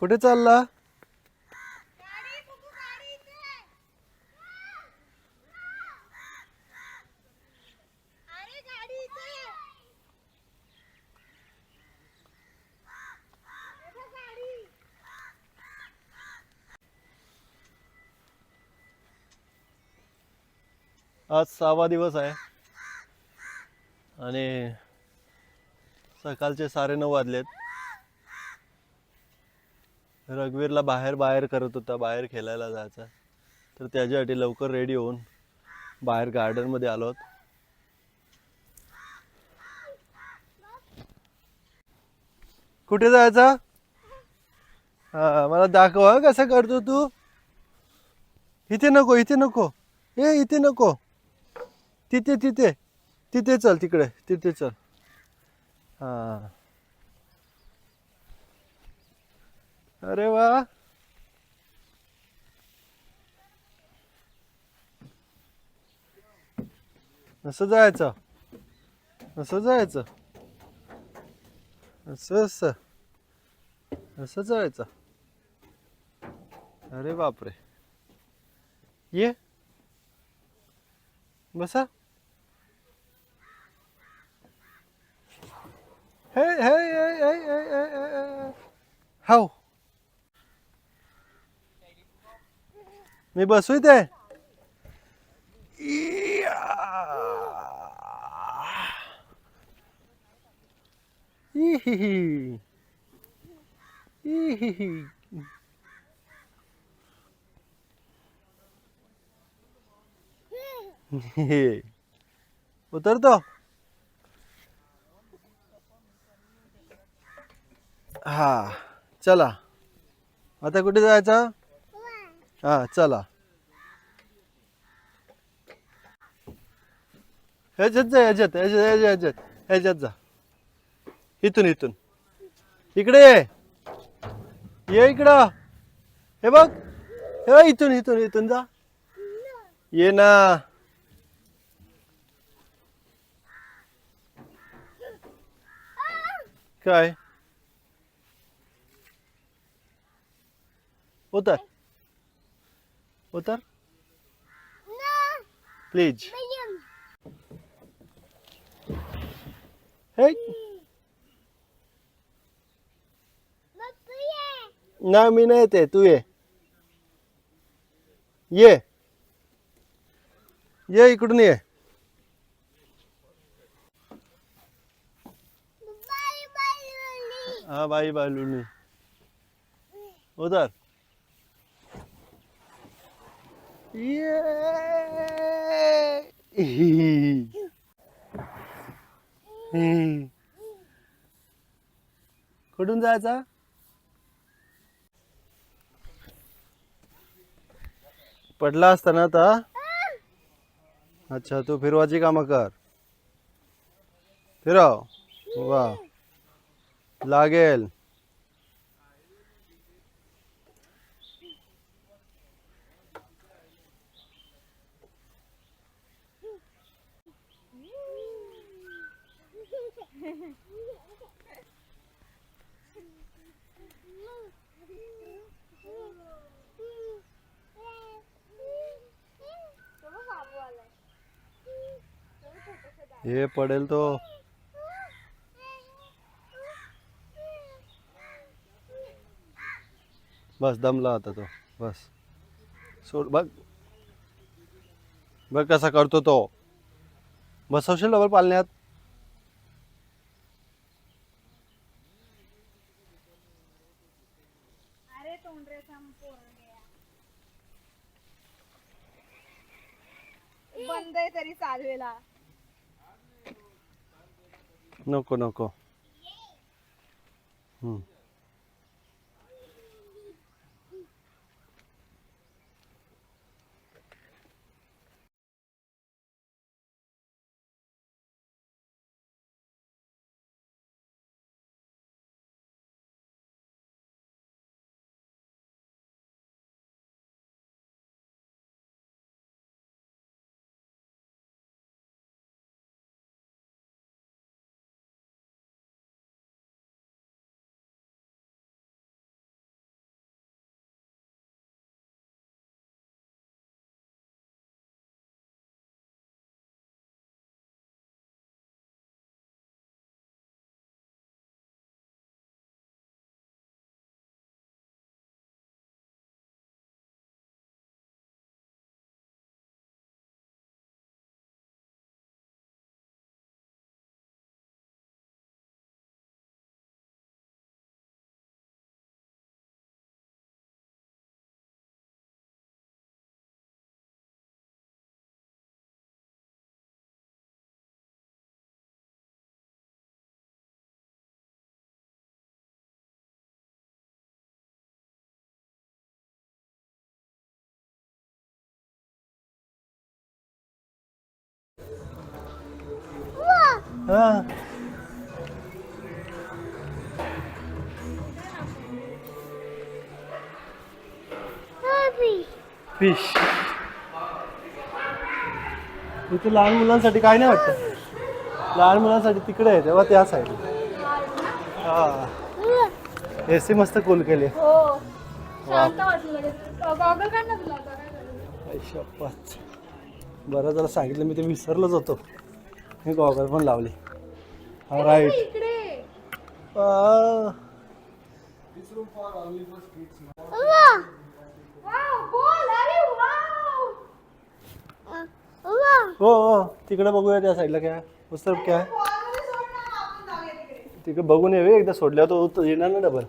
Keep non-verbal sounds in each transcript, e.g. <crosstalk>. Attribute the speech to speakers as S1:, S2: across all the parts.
S1: कुठे चालला? आज सहावा दिवस आहे. आणि सकाळचे साडे नऊ वाजलेत. रघुवीरला बाहेर बाहेर करत होता बाहेर खेळायला जायचा. तर त्याच्यासाठी लवकर रेडी होऊन बाहेर गार्डनमध्ये आलो आहोत. कुठे जायचा? हा मला दाखव हा कसं करतो तू. इथे नको इथे नको. ए इथे नको. तिथे तिथे. तिथे चल तिकडे. तिथे चल. हां. अरे वा. असं जायचं. असं जायचं. असं असं. असं जायचं. अरे बापरे. ये. बसा. हे हे हे हे हे हे हे मी बसू इथे. उतरतो. हा चला. आता कुठे जायचं? हा चला. ह्याच्यात जा ह्याच्यात ह्याच्यात ह्याच्यात ह्याच्यात जा. इथून इथून. इकडे ये. ये इकडं. हे बघ. हे इथून इथून इथून जा. ये ना. काय? उतर. उतर। प्लीज़ ना मी नाही येते तू ये। ये। ये इकडून ये हा। बाई बालुनी उधर। ये कुठून जायचा? पडला असताना आता? अच्छा तू फिरवाची कामं कर. फिरव. वा. लागेल. हे पडेल तो. बस दमला आता तो. बस. सोड बघ. बघ कसा करतो तो. बसवशील डबल पालण्यात.
S2: बंद आहे तरी चालवेला.
S1: नको नको. हा फिश इथे लहान मुलांसाठी काय नाही वाटतं. लहान मुलांसाठी तिकडे आहे तेव्हा त्या साईड हा. ए सी मस्त कूल केली.
S2: हो.
S1: बरं जरा सांगितलं मी ते विसरलोच होतो. मी गॉगल पण लावली. हा राईट हो हो. तिकडे बघूया त्या साईडला काय. पुस्तक काय.
S2: तिकडे.
S1: तिकडे बघून येऊ एकदा सोडल्यावर तो तो येणार ना डबल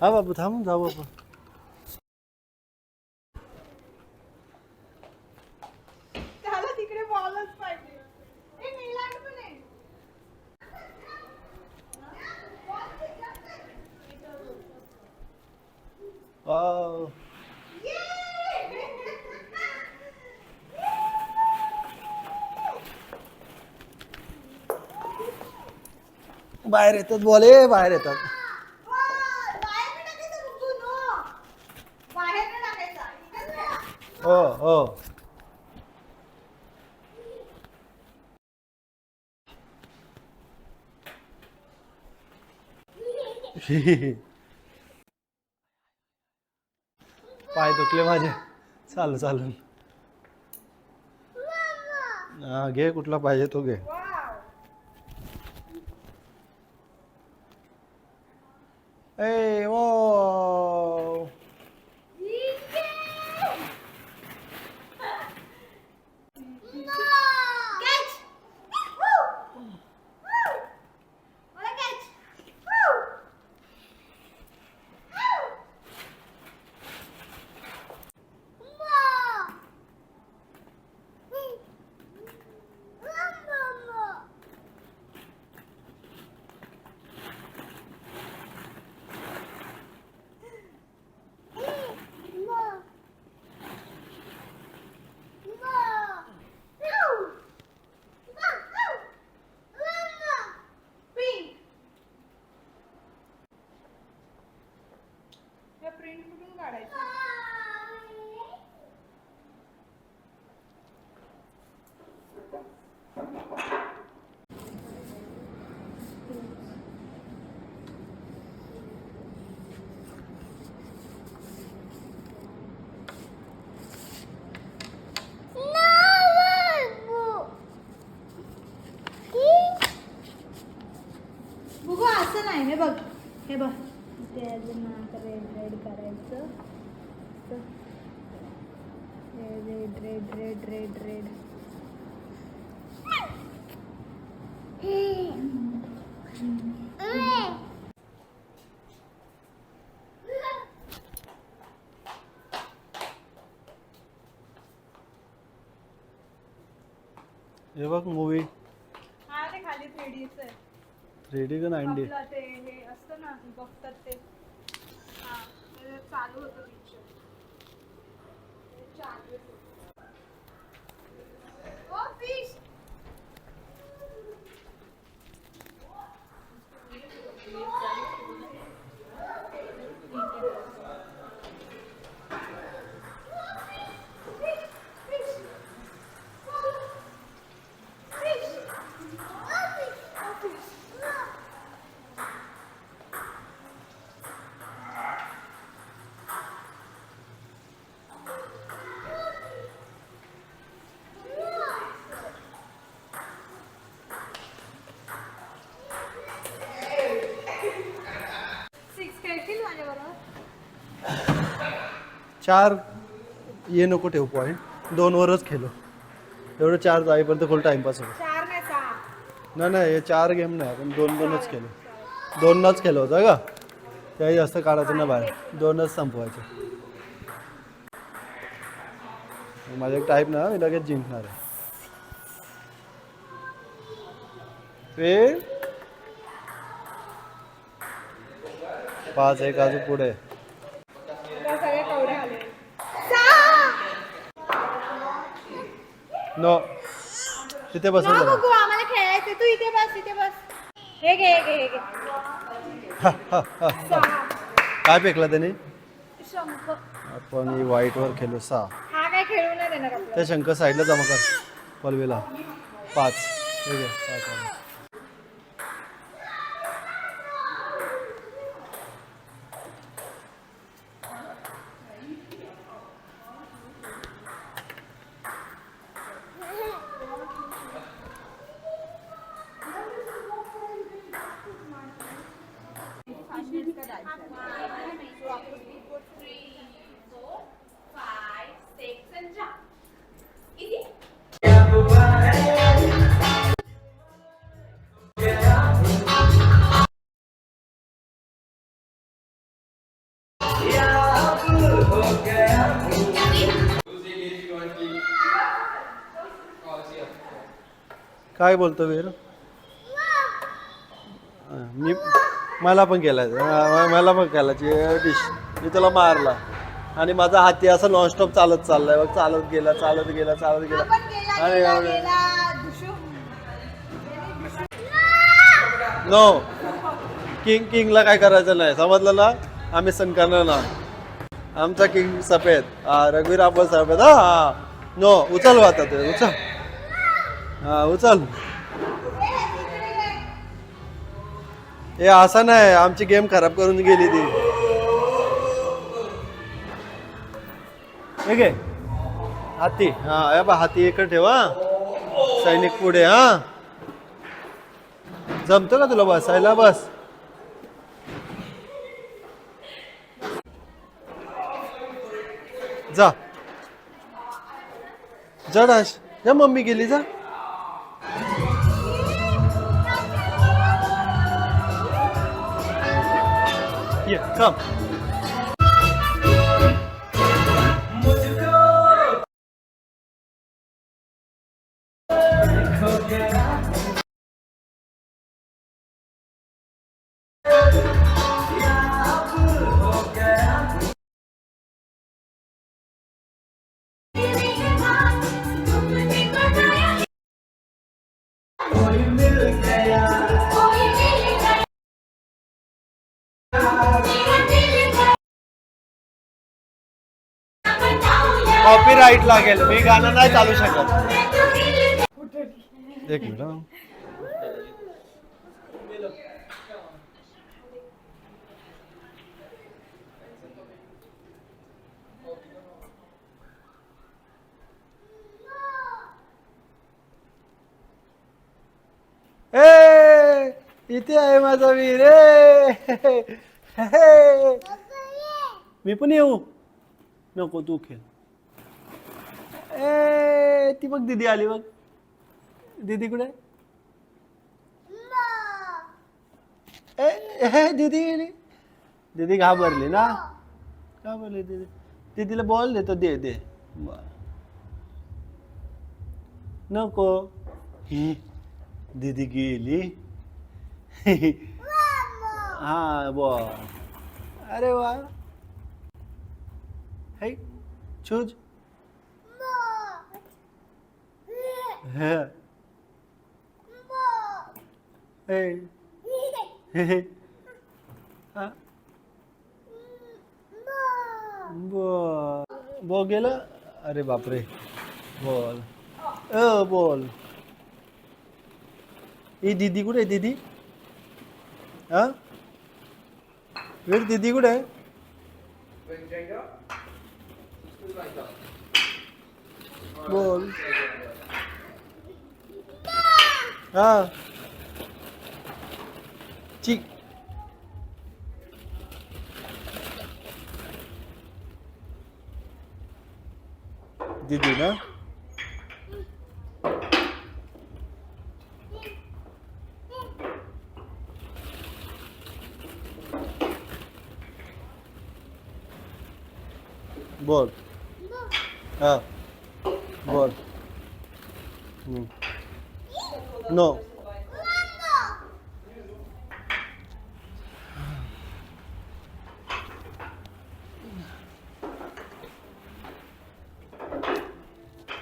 S3: हा
S1: बाबू थांब जाऊ बाबू
S2: त्याला तिकडे बॉलच पाहिजे. ए नीलांड पण आहे
S1: वाव. बाहेर येतात बोले बाहेर येतात
S2: बाहेर नाही टाकायचं बुकू, no. बाहेर नाही टाकायचा इकडेच राहा.
S1: हो हो <laughs> पाय दुखले माझे. चालू चालून हा घे कुठला पाहिजे तो घे
S2: वाव
S1: ए ओ
S2: Catch! Woo! Woo! Wanna catch? Woo! Woo! Pink. या प्रिंट कुठून काढायचं बघू असं नाही हे बघ हे बघ त्याचं नाक रेड रेड करायचं. Red red red red red
S1: हे बघ मूवी
S2: हा ते खाली आहे.
S1: रेडी का नाईन डी
S2: आपलं ते हे असतं ना बघतात ते. हा चालू होतं पिक्चर चालू ओ फिश
S1: चार ये नको ठेवू पॉईंट दोनवरच खेळलो एवढं चार जाईपर्यंत फुल टाइमपास होतो.
S2: चार नाही सहा.
S1: नाही नाही हे चार गेम नाही आपण दोन दोनच खेळलो दोनच खेळलो होतं का? त्याही जास्त काढायचं ना बाहेर. दोनच संपवायचे. माझा एक टाईप ना मी लगेच जिंकणार आहे. ते पाच एक अजून पुढे. नो तिथे बस
S2: ना बघू आम्हाला खेळायचं तू इथे बस इथे बस हे घे हे घे हे घे.
S1: काय फेकला त्याने
S2: शंख
S1: आपण white वर खेळलो सहा
S2: हा काय खेळू नाही देणार आपल्याला
S1: त्या शंकर साईडला जमा कर पलवेला पाच हे घे, पाच आले. काय बोलतो वीर? मी मला पण केलाय. मला पण केला डिश मी तुला मारला. आणि माझा हाती असं नॉनस्टॉप चालत चाललाय. बघ चालत गेला चालत गेला चालत गेला.
S2: दुशू
S1: नो किंग किंगला काय करायचं नाही. समजलं ना? आम्ही सण करणार ना. आमचा किंग सफेद. हा रघुवीर आपण सफेद. हा हा. नो उचल आता ते उचल. हा उचल. हे असं नाही आमची गेम खराब करून गेली ती. ठीक आहे हाती. हा या बा हाती इकडे ठेवा सैनिक पुढे हा. जमतो का तुला बसायला बस. जा. जा डाश. जा मम्मी गेली जा. ये कम कॉपीराईट लागेल. मी गाणं नाही चालू शकत. एक मिनिट हं. ए इथे आहे माझा वीर ए. <laughs> मी पण येऊ. नको तू खेळ. ए ती बघ दीदी आली बघ. दीदी कुठे ए ए, दीदी गेली. दीदी घाबरली ना? घाबरली दीदी. दीदीला बॉल देतो दे दे. नको. ही दीदी गेली. हा बॉल अरे वा. है चूज़ हे. गेलं गेला? अरे बापरे. बोल. अ बोल. ही दीदी कुठे आहे दीदी? हा? वीर दीदी कुठे आहे? बोल. हा. चिक दीदी ना? बोल. हा. बोल. No.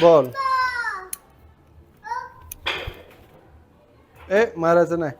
S1: बॉल. ए मारायचं नाही.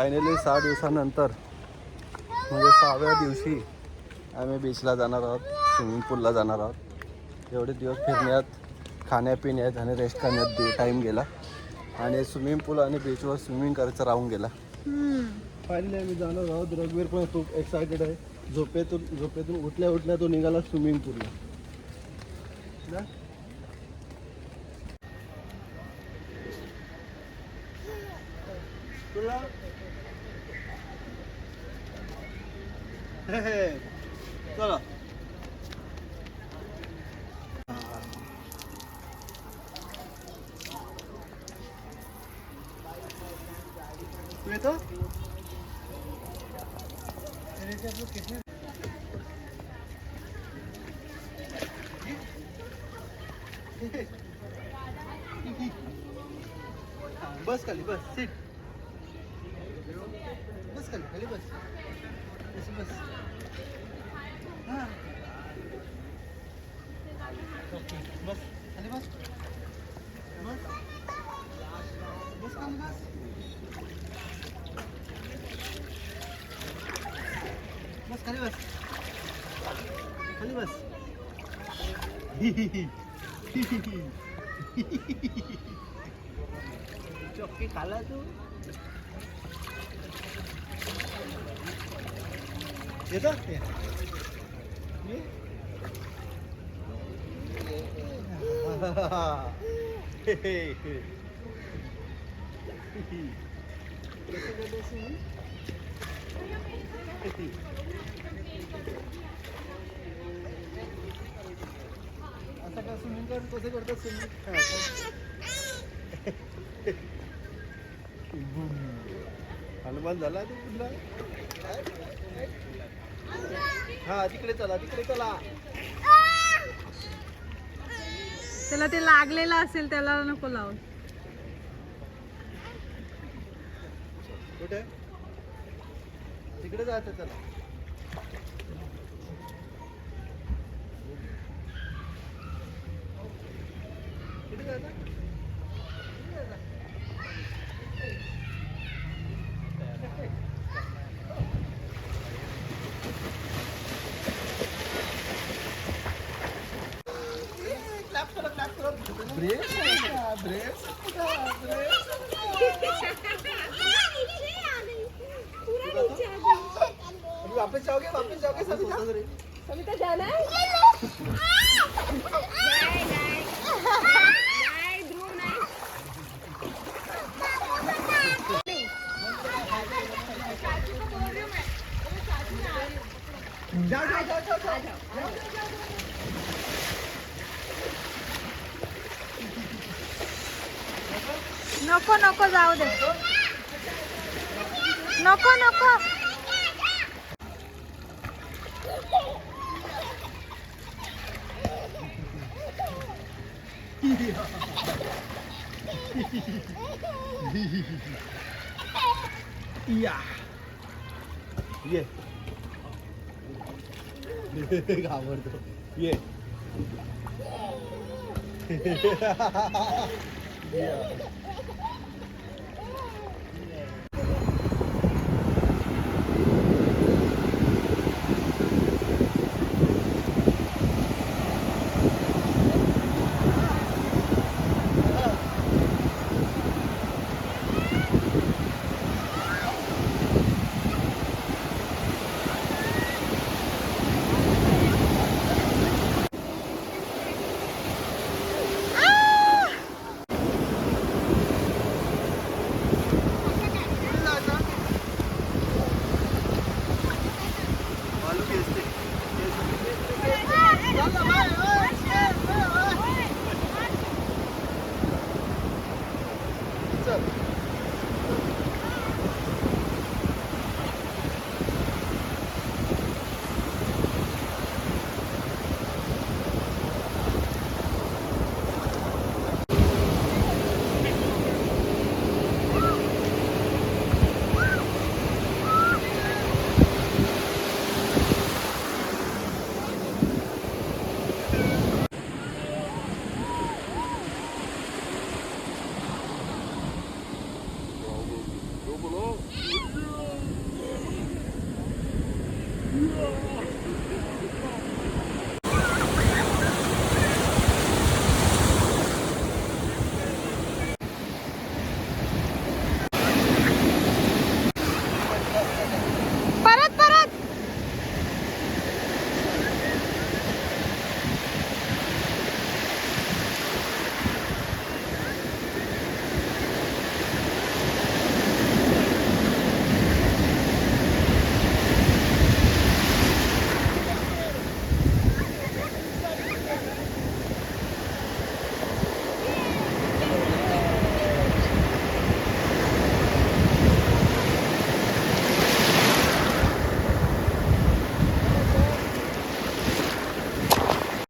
S1: फायनली सहा दिवसानंतर म्हणजे सहाव्या दिवशी आम्ही बीचला जाणार आहोत स्विमिंग पूलला जाणार आहोत. एवढे दिवस फिरण्यात खाण्यापिण्यात आणि रेस्ट करण्यात टाईम गेला. आणि स्विमिंग पूल आणि बीचवर स्विमिंग करायचं राहून गेला. फायनली आम्ही जाणार आहोत. रघुवीर पण खूप एक्सायटेड आहे. झोपेतून झोपेतून उठल्या उठल्या तो निघाला स्विमिंग पूलला तुला हे, हे. चला तू येतो बस खाली बस सीट बस खाली खाली बस बस बस हां ओके बस खाली बस बस बस खाली बस बस खाली बस खाली बस चौकी खाला तू येतो ये. हे, हे, हे. कसं करतो असं? असं का स्विमिंग कर कसं करतात स्विमिंग हनुमान झाला तू कुठला? हा तिकडे चला तिकडे चला.
S2: त्याला ते लागलेलं असेल त्याला नको लावून
S1: कुठे? तिकडे जायचं चला. जाओ जाओ जाओ जाओ जाओ
S2: नको नको जाऊ दे. नको नको. എടുത്തിട്ട്